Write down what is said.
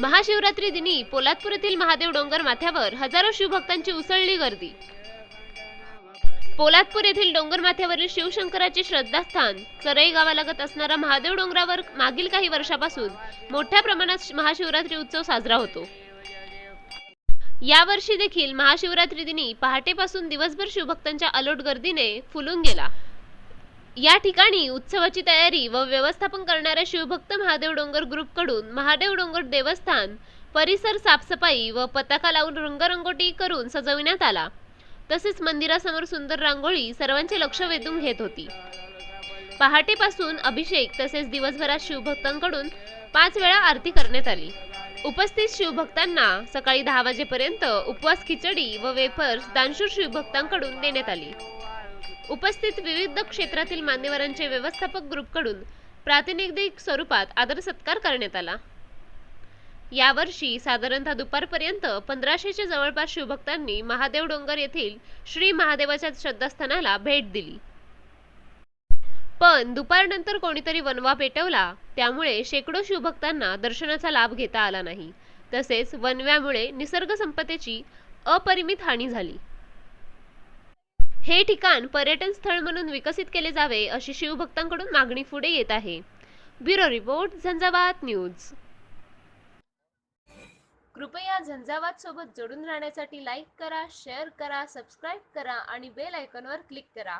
महाशिवरात्री दिनी पोलादपूर येथील महादेव डोंगर माथ्यावर हजारो शिवभक्तांची उसळली गर्दी. पोलादपूर येथील डोंगर माथ्यावरील शिवशंकराचे श्रद्धास्थान चरई गावालगत असणारा महादेव डोंगरावर मागील काही वर्षापासून मोठ्या प्रमाणात महाशिवरात्री उत्सव साजरा होतो. यावर्षी देखील महाशिवरात्री दिनी पहाटेपासून दिवसभर शिवभक्तांच्या अलोट गर्दीने फुलून गेला. या ठिकाणी उत्सवाची तयारी व व्यवस्थापन करणाऱ्या शिवभक्त महादेव डोंगर ग्रुपकडून महादेव डोंगर देवस्थान परिसर साफसफाई व पताका लावून रंगरंगोटी करून सजविण्यात आला. तसेच मंदिरासमोर सुंदर रांगोळी सर्वांचे लक्ष वेधून घेत होती. पहाटेपासून अभिषेक तसेच दिवसभरात शिवभक्तांकडून पाच वेळा आरती करण्यात आली. उपस्थित शिवभक्तांना सकाळी दहा वाजेपर्यंत उपवास खिचडी व वेफर्स दानशूर शिवभक्तांकडून देण्यात आली. उपस्थित विविध क्षेत्रातील मान्यवरांचे व्यवस्थापक ग्रुपकडून प्रातिनिधिक स्वरूपात आदर सत्कार करण्यात आला. यावर्षी साधारणतः दुपारपर्यंत पंधराशेच्या जवळपास शिवभक्तांनी महादेव डोंगर येथील श्री महादेवाच्या श्रद्धास्थानाला भेट दिली. पण दुपारनंतर कोणीतरी वनवा पेटवला त्यामुळे शेकडो शिवभक्तांना दर्शनाचा लाभ घेता आला नाही. तसेच वनव्यामुळे निसर्ग संपत्तीची अपरिमित हानी झाली. हे ठिकाण पर्यटन स्थळ म्हणून विकसित केले जावे अशी शिवभक्तांकडून मागणी पुढे येत आहे. Bureau report Jhanjhavat news. कृपया झंझावात सोबत जोडून राहण्यासाठी लाईक करा शेअर करा सबस्क्राईब करा आणि बेल आयकॉनवर क्लिक करा.